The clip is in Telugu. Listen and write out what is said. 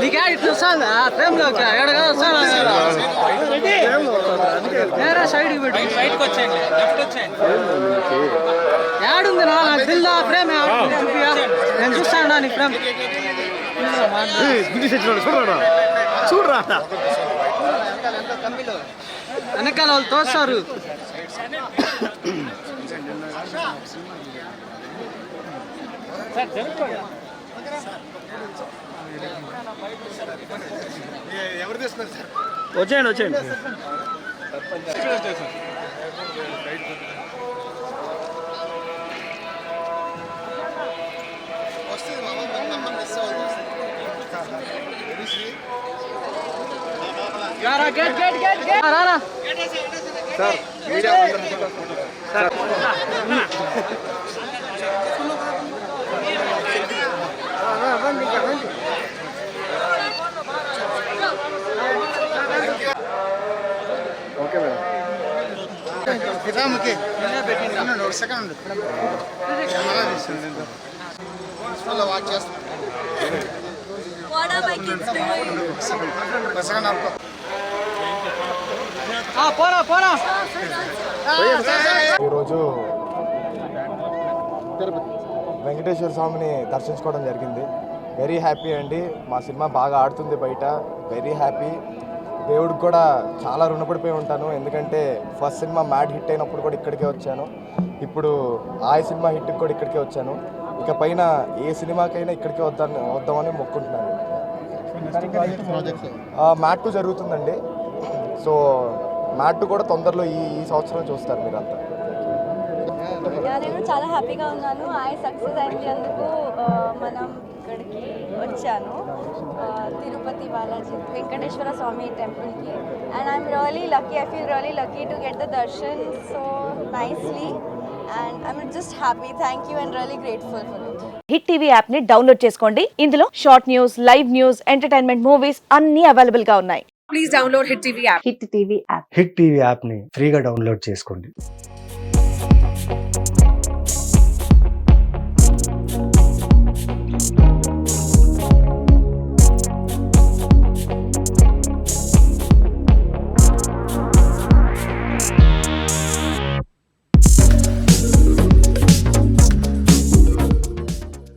నీకే ఇట్లా వస్తుంది? ఆ ఫ్రేమ్లోకి? ఎడగా వస్తాను? నేరా సైడ్కి పెట్టి. బయటకు వచ్చేయండి లెఫ్ట్ వచ్చేయండి యాడుంది నా? నాకు తెలియదు ఆ ఫ్రేమ్. నేను చూస్తాను నీ ఫ్రేమ్. చూడరా. చూడరా వెనకాల వాళ్ళు తోస్తారు. వచ్చేయండి వచ్చేయండి. రారా గేట్ గేట్ గేట్ గేట్. రారా సెకండ్ వాచ్ చేస్తాను సెకండ్ ఆపుకో ఆ, పోరా పోరా. ఈరోజు వెంకటేశ్వర స్వామిని దర్శించుకోవడం జరిగింది. వెరీ హ్యాపీ అండి. మా సినిమా బాగా ఆడుతుంది బయట. వెరీ హ్యాపీ దేవుడికి కూడా చాలా రుణపడిపోయి ఉంటాను. ఎందుకంటే ఫస్ట్ సినిమా మ్యాడ్ హిట్ అయినప్పుడు కూడా ఇక్కడికే వచ్చాను. ఇప్పుడు ఆయ సినిమా హిట్కి కూడా ఇక్కడికే వచ్చాను. ఇక పైన ఏ సినిమాకైనా ఇక్కడికే వద్దాను వద్దామని మొక్కుంటున్నాను. మ్యాట్ టూ జరుగుతుందండి. సో మ్యాట్ టూ కూడా తొందరలో ఈ ఈ సంవత్సరం చూస్తారు మీరంతా. నేను చాలా హ్యాపీగా ఉన్నాను. ఆయన సక్సెస్ అయింది అందుకు మనం ఇక్కడికి వచ్చాను. తిరుపతి బాలాజీ వెంకటేశ్వర స్వామి టెంపుల్కి. And I'm really lucky I feel really lucky to get the darshan so nicely and I'm just happy thank you and really grateful for it hit TV యాప్ని డౌన్లోడ్ చేసుకోండి. ఇందులో short news live news entertainment movies అన్ని అవైలబుల్గా ఉన్నాయి. హిట్ టీవీ యాప్ని ఫ్రీగా డౌన్లోడ్ చేసుకోండి.